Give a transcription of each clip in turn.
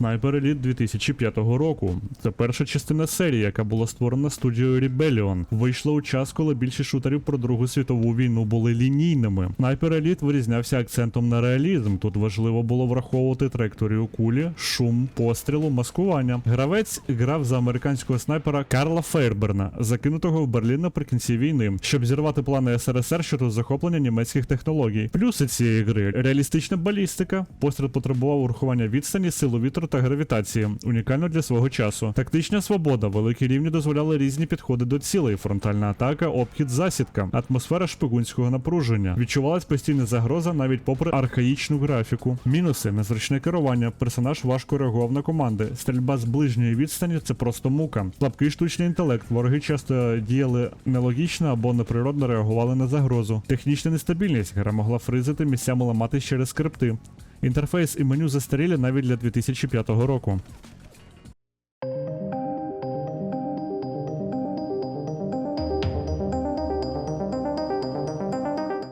Sniper Elite 2005 року. Це перша частина серії, яка була створена студією Rebellion. Вийшла у час, коли більшість шутерів про Другу світову війну були лінійними. Sniper Elite вирізнявся акцентом на реалізм. Тут важливо було враховувати траєкторію кулі, шум, пострілу, маскування. Гравець грав за американського снайпера Карла Фейрберна, закинутого в Берлін наприкінці війни, щоб зірвати плани СРСР щодо захоплення німецьких технологій. Плюси цієї гри реалістична балістика, постріл потребував урахування відстані, силу вітру та гравітації, унікально для свого часу. Тактична свобода, великі рівні дозволяли різні підходи до цілей, фронтальна атака, обхід, засідка, атмосфера шпигунського напруження. Відчувалась постійна загроза навіть попри архаїчну графіку. Мінуси незручне керування. Персонаж важко реагував на команди. Стрільба з ближньої відстані це просто мука. Слабкий штучний інтелект. Вороги часто діяли нелогічно або неприродно реагували на загрозу. Технічна нестабільність. Гра могла фризити місцями ламатись через скрипти. Інтерфейс і меню застарілі навіть для 2005 року.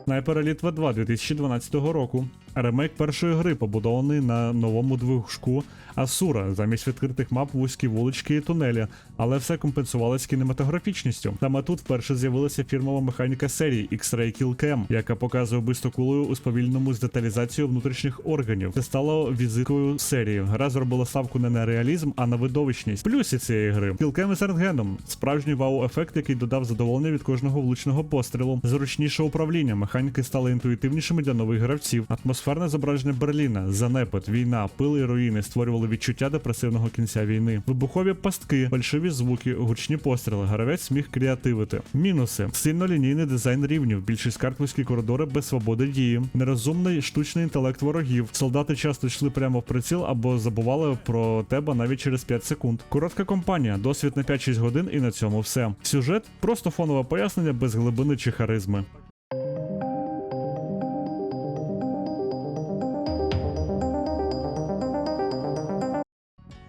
Sniper Elite V2 2012 року. Ремейк першої гри, побудований на новому движку Асура, замість відкритих мап вузькі вулички і тунелі, але все компенсувалось кінематографічністю. Саме тут вперше з'явилася фірмова механіка серії X-Ray Kill Cam, яка показує вбивство кулею у сповільненому з деталізацією внутрішніх органів. Це стало візиткою серії. Гра зробила ставку не на реалізм, а на видовищність. Плюси цієї гри. Кілкем із рентгеном. Справжній вау-ефект, який додав задоволення від кожного влучного пострілу. Зручніше управління. Механіки стали інтуїтивнішими для нових гравців. Атмосферне зображення Берліна, занепад, війна, пили і руїни створювали відчуття депресивного кінця війни. Вибухові пастки, фальшиві звуки, гучні постріли. Гравець міг креативити. Мінуси: сильно лінійний дизайн рівнів, більшість карт коридори без свободи дії, нерозумний штучний інтелект ворогів. Солдати часто йшли прямо в приціл або забували про тебе навіть через 5 секунд. Коротка компанія, досвід на 5-6 годин, і на цьому все. Сюжет просто фонове пояснення без глибини чи харизми.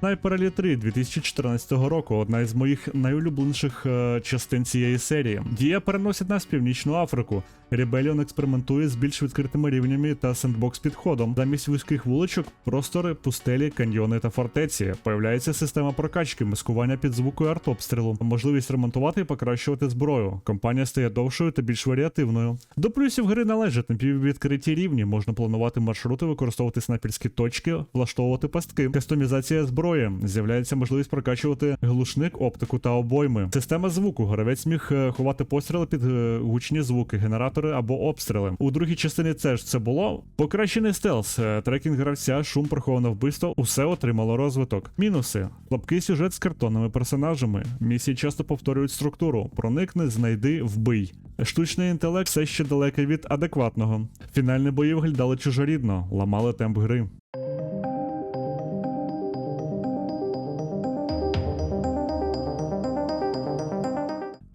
Sniper Elite 3 2014 року одна із моїх найулюбленіших е, частин цієї серії. Дія переносить нас в північну Африку. Rebellion експериментує з більш відкритими рівнями та сендбокс підходом. Замість вузьких вуличок, простори, пустелі, каньйони та фортеці. Появляється система прокачки, маскування під звукою артобстрілу, можливість ремонтувати і покращувати зброю. Компанія стає довшою та більш варіативною. До плюсів гри належать напіввідкриті рівні, можна планувати маршрути, використовувати снайперські точки, влаштовувати пастки, кастомізація зброї. З'являється можливість прокачувати глушник, оптику та обойми. Система звуку. Гравець міг е, ховати постріли під е, гучні звуки, генератори або обстріли. У другій частині це ж це було. Покращений стелс, е, трекінг гравця, шум, приховане вбивство, усе отримало розвиток. Мінуси: слабкий сюжет з картонними персонажами. Місії часто повторюють структуру: проникни, знайди, вбий. Штучний інтелект все ще далекий від адекватного. Фінальні бої виглядали чужорідно, ламали темп гри.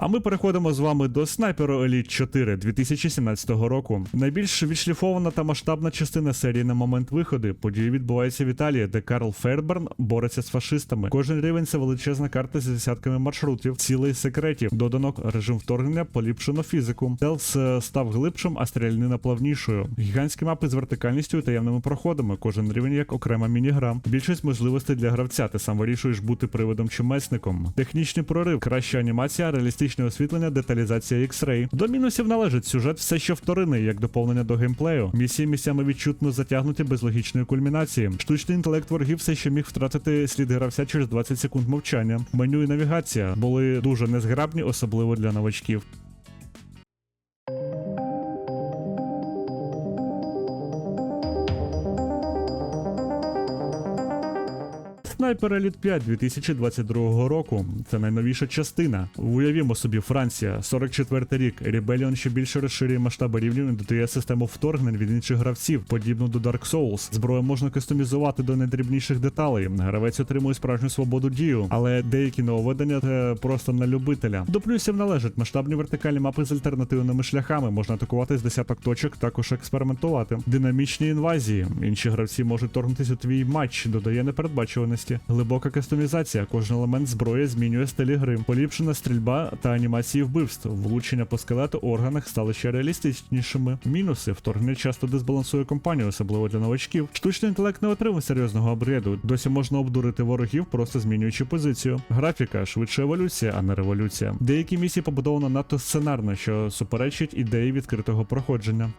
А ми переходимо з вами до Sniper Elite 4 2017 року. Найбільш відшліфована та масштабна частина серії на момент виходу. Події відбуваються в Італії, де Карл Ферберн бореться з фашистами. Кожен рівень це величезна карта з десятками маршрутів, цілей секретів. Додано режим вторгнення, поліпшено фізику. Стелс е, став глибшим, а стрілянина плавнішою. Гігантські мапи з вертикальністю і таємними проходами. Кожен рівень як окрема міні-гра. Більшість можливостей для гравця. Ти сам вирішуєш бути приводом чи месником. Технічний прорив, краща анімація, реалістичне освітлення, деталізація X-Ray. До мінусів належить сюжет все ще вторинний, як доповнення до геймплею. Місії місцями відчутно затягнуті без логічної кульмінації. Штучний інтелект ворогів все ще міг втратити слід гравця через 20 секунд мовчання. Меню і навігація були дуже незграбні, особливо для новачків. Sniper Elite 5 2022 року. Це найновіша частина. Уявімо собі, Франція, 44 рік. Rebellion ще більше розширює масштаби рівнів додає систему вторгнень від інших гравців, подібну до Dark Souls. Зброю можна кастомізувати до найдрібніших деталей. Гравець отримує справжню свободу дію, але деякі нововведення це просто на любителя. До плюсів належать масштабні вертикальні мапи з альтернативними шляхами. Можна атакувати з десяток точок, також експериментувати. Динамічні інвазії. Інші гравці можуть торгнутися у твій матч, додає непередбачуваності. Глибока кастомізація. Кожен елемент зброї змінює стилі гри, поліпшена стрільба та анімації вбивств. Влучення по скелету органах стали ще реалістичнішими. Мінуси вторгнення часто дисбалансує компанію, особливо для новачків. Штучний інтелект не отримав серйозного апгрейду. Досі можна обдурити ворогів, просто змінюючи позицію. Графіка швидше еволюція, а не революція. Деякі місії побудовано надто сценарно, що суперечить ідеї відкритого проходження.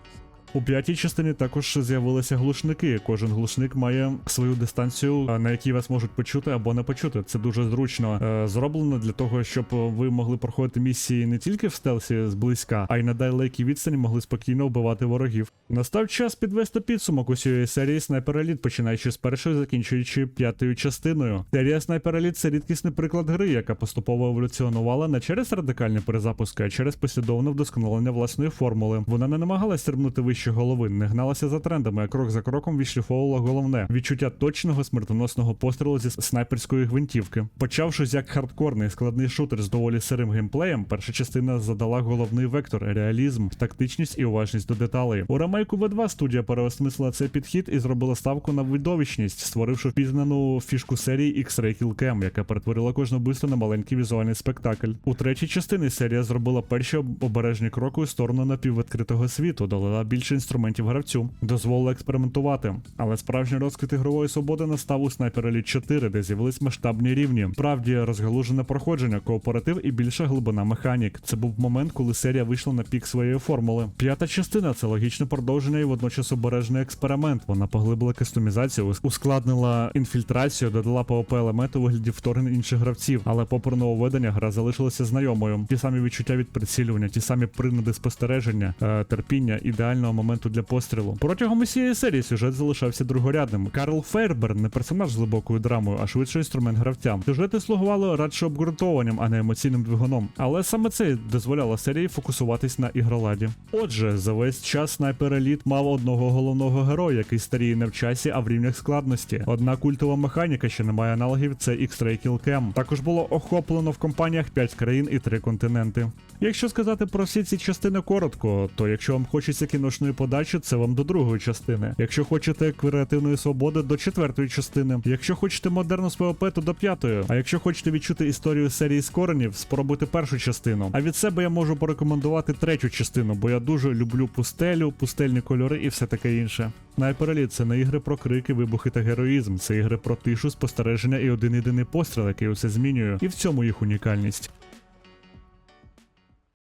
У п'ятій частині також з'явилися глушники. Кожен глушник має свою дистанцію, е, на якій вас можуть почути або не почути. Це дуже зручно е, зроблено для того, щоб ви могли проходити місії не тільки в стелсі зблизька, а й на далекій відстані могли спокійно вбивати ворогів. Настав час підвести підсумок усієї серії Sniper Elite, починаючи з першої, закінчуючи п'ятою частиною. Серія Sniper Elite – це рідкісний приклад гри, яка поступово еволюціонувала не через радикальні перезапуски, а через послідовне вдосконалення власної формули. Вона не намагалась стрибнути вище голови, не гналася за трендами, а крок за кроком відшліфовувала головне відчуття точного смертоносного пострілу зі снайперської гвинтівки. Почавшись як хардкорний складний шутер з доволі сирим геймплеєм, перша частина задала головний вектор реалізм, тактичність і уважність до деталей. У ремейку V2 студія переосмислила цей підхід і зробила ставку на видовищність, створивши впізнану фішку серії X-Ray Kill Cam, яка перетворила кожне вбивство на маленький візуальний спектакль. У третій частині серія зробила перші обережні кроки у сторону напіввідкритого світу, додала більше інструментів гравцю, дозволила експериментувати. Але справжній розквіт ігрової свободи настав у Sniper Elite 4, де з'явились масштабні рівні. Правді розгалужене проходження, кооператив і більша глибина механік. Це був момент, коли серія вийшла на пік своєї формули. П'ята частина це логічне продовження і водночас обережний експеримент. Вона поглибила кастомізацію, ускладнила інфільтрацію, додала PvP елементи у вигляді вторгнень інших гравців. Але попри нововведення, гра залишилася знайомою. Ті самі відчуття від прицілювання, ті самі принади спостереження, е, терпіння, ідеального моменту для пострілу. Протягом усієї серії сюжет залишався другорядним. Карл Фейрберн не персонаж з глибокою драмою, а швидше інструмент гравця. Сюжети слугували радше обґрунтованням, а не емоційним двигуном. Але саме це дозволяло серії фокусуватись на ігроладі. Отже, за весь час Sniper Elite мав одного головного героя, який старіє не в часі, а в рівнях складності. Одна культова механіка, що не має аналогів, це X-Ray Kill Cam. Також було охоплено в компаніях 5 країн і 3 континенти. Якщо сказати про всі ці частини коротко, то якщо вам хочеться кіношної подачі, це вам до другої частини. Якщо хочете креативної свободи, до четвертої частини. Якщо хочете модерну з ПВП, то до п'ятої. А якщо хочете відчути історію серії скоренів, спробуйте першу частину. А від себе я можу порекомендувати третю частину, бо я дуже люблю пустелю, пустельні кольори і все таке інше. Elite – це не ігри про крики, вибухи та героїзм. Це ігри про тишу, спостереження і один єдиний постріл, який усе змінює. І в цьому їх унікальність.